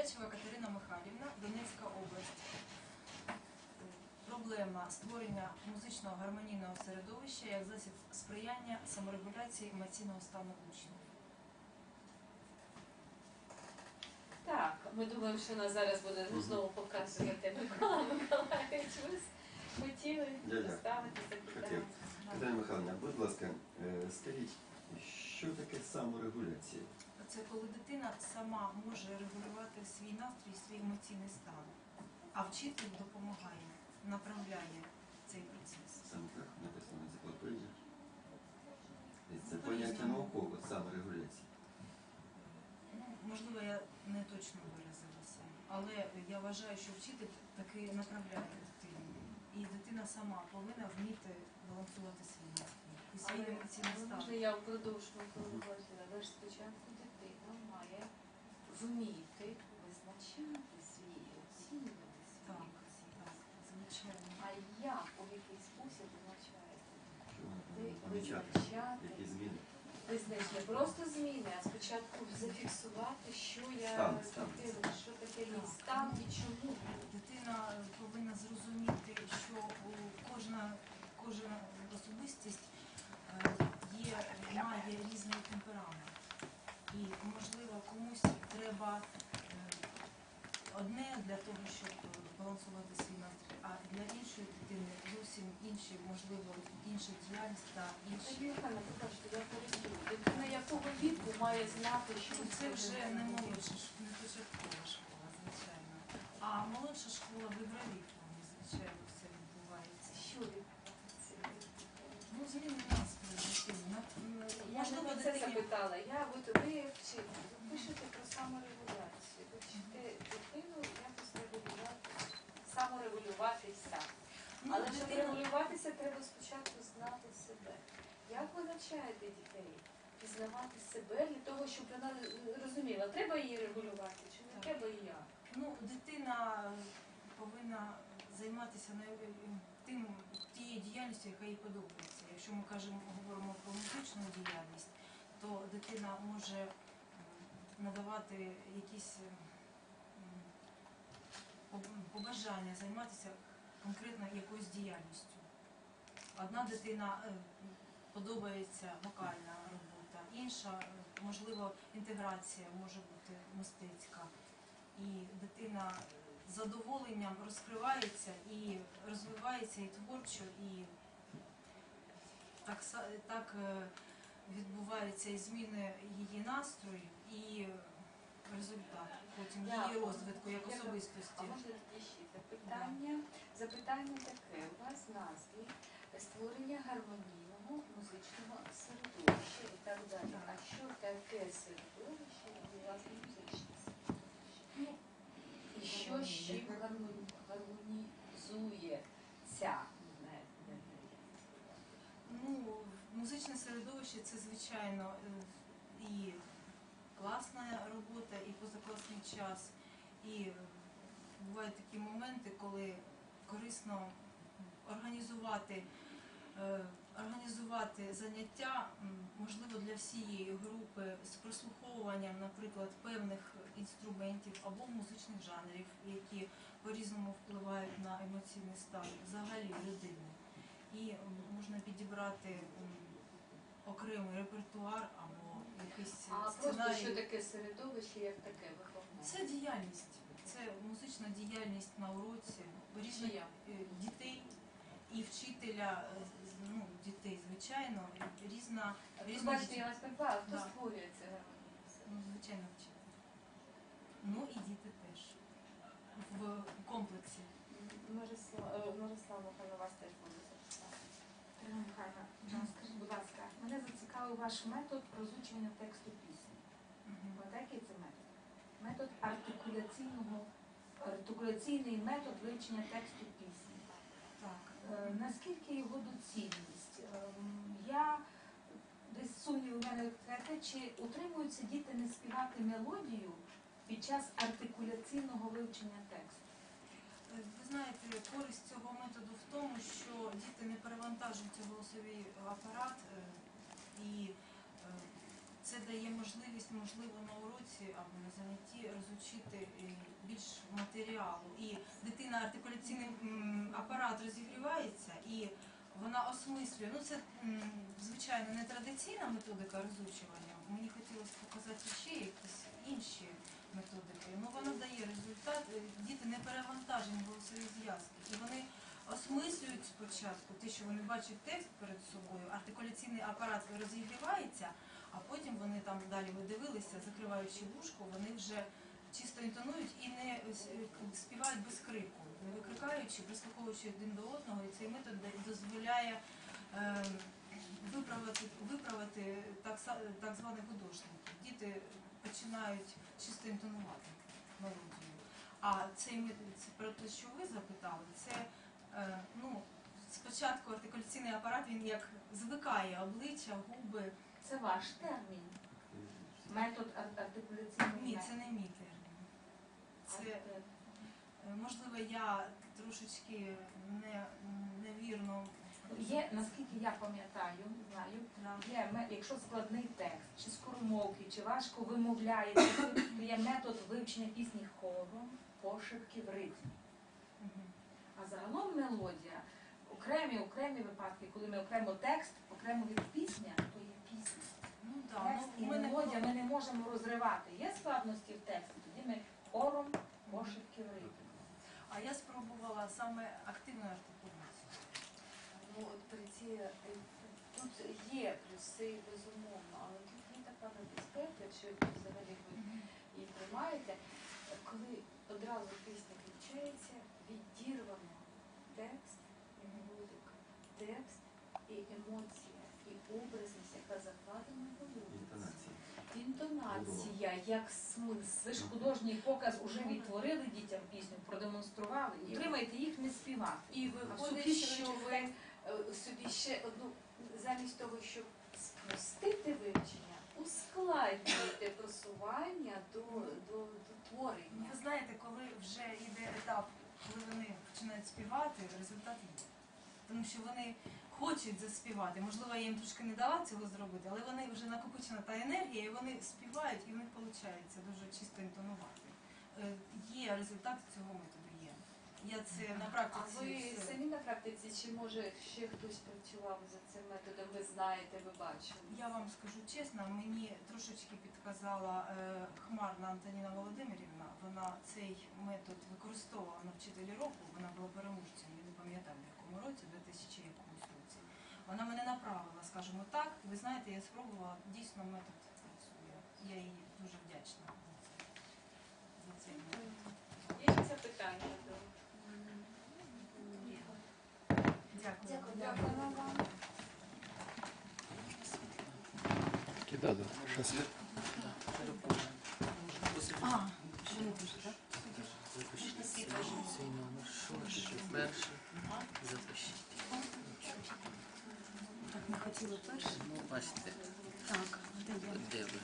Горячева Катерина Михайлівна, Донецька область. Проблема створення музичного гармонійного середовища як засіб сприяння саморегуляції емоційного стану учнів. Так, ми думаємо, що нас зараз буде знову показувати Микола Миколаївич. Ви хотіли поставити запитання. Катерина Михайловна, будь ласка, е, скажіть, що таке саморегуляція? Це коли дитина сама може регулювати свій настрій, свій емоційний стан, а вчитель допомагає, направляє цей процес. Саме так написано в енциклопедії. І Це Ну, поняття наукове, саморегуляція. Ну, можливо, я не точно виразилася, але я вважаю, що вчитель таки направляє дитину. І дитина сама повинна вміти балансувати свій настрій і свій емоційний стан. можна я впродовж але ж спочатку вміти визначати свій, оцінювати свій Так, так, звичайно. А як, у який спосіб визначаєте? Визначати, Які зміни? визначити не просто зміни, а спочатку зафіксувати, що я Стан, стан. що таке мій стан і чому. Дитина повинна зрозуміти, що у кожна, кожна особистість е, є, має різний темперамент. І, можливо, комусь треба е, одне для того, щоб е, балансувати свій настрій, а для іншої дитини зовсім інші, можливо, інша діяльність та інші. Тоді, покажете, я перейду. Дитина якого віку має знати, що Ну, це вже не молодша ш- не початкова школа, звичайно. А молодша школа в ігровій звичайно, все відбувається. Що відбувається? Ну, зміни настрою дитини. На- м, Я Можливо, не це дитині запитала. Я от ви вчите, ви пишете про саморегуляцію. Ви вчите саморегулюватися. Ну, Але щоб регулюватися, треба спочатку знати себе. Як ви навчаєте дітей пізнавати себе для того, щоб вона розуміла, треба її регулювати чи не треба і як? Ну, дитина повинна займатися тим, тією діяльністю, яка їй подобається. Якщо ми кажемо, говоримо про музичну діяльність, то дитина може надавати якісь побажання займатися конкретно якоюсь діяльністю. Одна дитина е, подобається вокальна робота, інша, можливо, інтеграція може бути мистецька. І дитина з задоволенням розкривається і розвивається і творчо, і так, так е, відбуваються і зміни її настрою, і результат потім її розвитку як особистості. А можна тоді ще запитання? Запитання таке. У вас назві створення гармонійного музичного середовища і так далі. А що таке середовище і власне музичне середовище? І що з чим гармоні- гармонізує ця Ну, музичне середовище це звичайно е, і класна робота, і позакласний час. І бувають такі моменти, коли корисно організувати, е, організувати заняття, можливо, для всієї групи з прослуховуванням, наприклад, певних інструментів або музичних жанрів, які по-різному впливають на емоційний стан взагалі людини і можна підібрати окремий репертуар або якийсь А просто що сценарій. таке середовище, як таке виховне? Це діяльність, це музична діяльність на уроці різних Чия? е, дітей і вчителя, е, з- ну, дітей, звичайно, різна, Ви різна бачите, я вас припала, хто Да. створює це гармонійне ну, звичайно, вчитель. Ну і діти теж в комплексі. Мирослава, е, Мирослава, хай вас теж буде записати. Скажіть, будь ласка, ваш метод розучення тексту пісні. Мгм. От який це метод? Метод артикуляційного, артикуляційний метод вивчення тексту пісні. Так. Е, Наскільки його доцільність? Ем, Я десь сумнів у мене таке, чи утримуються діти не співати мелодію під час артикуляційного вивчення тексту? Е, Ви знаєте, користь цього методу в тому, що діти не перевантажують голосовий апарат, е, і е, це дає можливість, можливо, на уроці або на занятті розучити е, більш матеріалу. І дитина артикуляційний апарат розігрівається і вона осмислює. Ну це звичайно не традиційна методика розучування. Мені хотілося показати ще якісь інші методики. Ну вона дає результат. Е, Діти не перевантажені голосові зв'язки. І вони осмислюють спочатку те, що вони бачать текст перед собою, артикуляційний апарат розігрівається, а потім вони там далі ви дивилися, закриваючи вушко, вони вже чисто інтонують і не е, співають без крику, не викрикаючи, прислуховуючи один до одного. І цей метод дозволяє е, виправити, виправити так, так званих художників. Діти починають чисто інтонувати мелодію. А цей метод, про те, що ви запитали, це спочатку артикуляційний апарат він як звикає обличчя, губи. Це ваш термін. Метод ар- артикуляційний. Ні, це не мій термін. Це Е, можливо я трошечки не, невірно. Є, наскільки я пам'ятаю, знаю, є, якщо складний текст, чи скоромовки, чи важко вимовляється, то є метод вивчення пісні хором, пошепки в ритмі. А загалом мелодія, окремі окремі випадки, коли ми окремо текст, окремо від пісня, то є пісня. Ну Текст ну, і мене мелодія ми не можемо розривати. Є складності в тексті, тоді ми хором, пошепки в ритмі. А я спробувала саме активну артикуляцію. Ну, от при ці, е, тут є плюси, безумовно, але тут є така небезпека, якщо взагалі ви її приймаєте, коли одразу пісня включається, відірвано текст текст і емоція, і образність, яка закладена. Інтонація. Інтонація як смисл. Ви ж художній показ уже відтворили дітям пісню, продемонстрували. І Утримайте їх не співати. І виходить, що ви е, собі ще одну, замість того, щоб спростити вивчення, ускладнюєте просування до, до, до Ну, творення. Ви знаєте, коли вже йде етап, коли вони починають співати, результат є. Тому що вони хочуть заспівати. Можливо, я їм трошки не дала цього зробити, але вони вже накопичена та енергія, і вони співають, і в них виходить дуже чисто інтонувати. Е, Є результат цього методу. Є. Я це на А практиці. ви все- самі на практиці, чи може ще хтось працював за цим методом, ви знаєте, ви бачили? Я вам скажу чесно, мені трошечки підказала е, хмарна Антоніна Володимирівна. Вона цей метод використовувала на вчителі року. Вона була переможцем, я не пам'ятаю в році, 2000 якомусь році. Вона мене направила, скажімо так. Ви знаєте, я спробувала дійсно метод працює. Я їй дуже вдячна за це. Цей метод. Є ще запитання до Дякую. Дякуємо вам. Щас. А, що не пише, так? Запишіть свій номер, шостий, перший. Запишіть. Так, не хотіла перший. Ну, бачите, Так, де ви?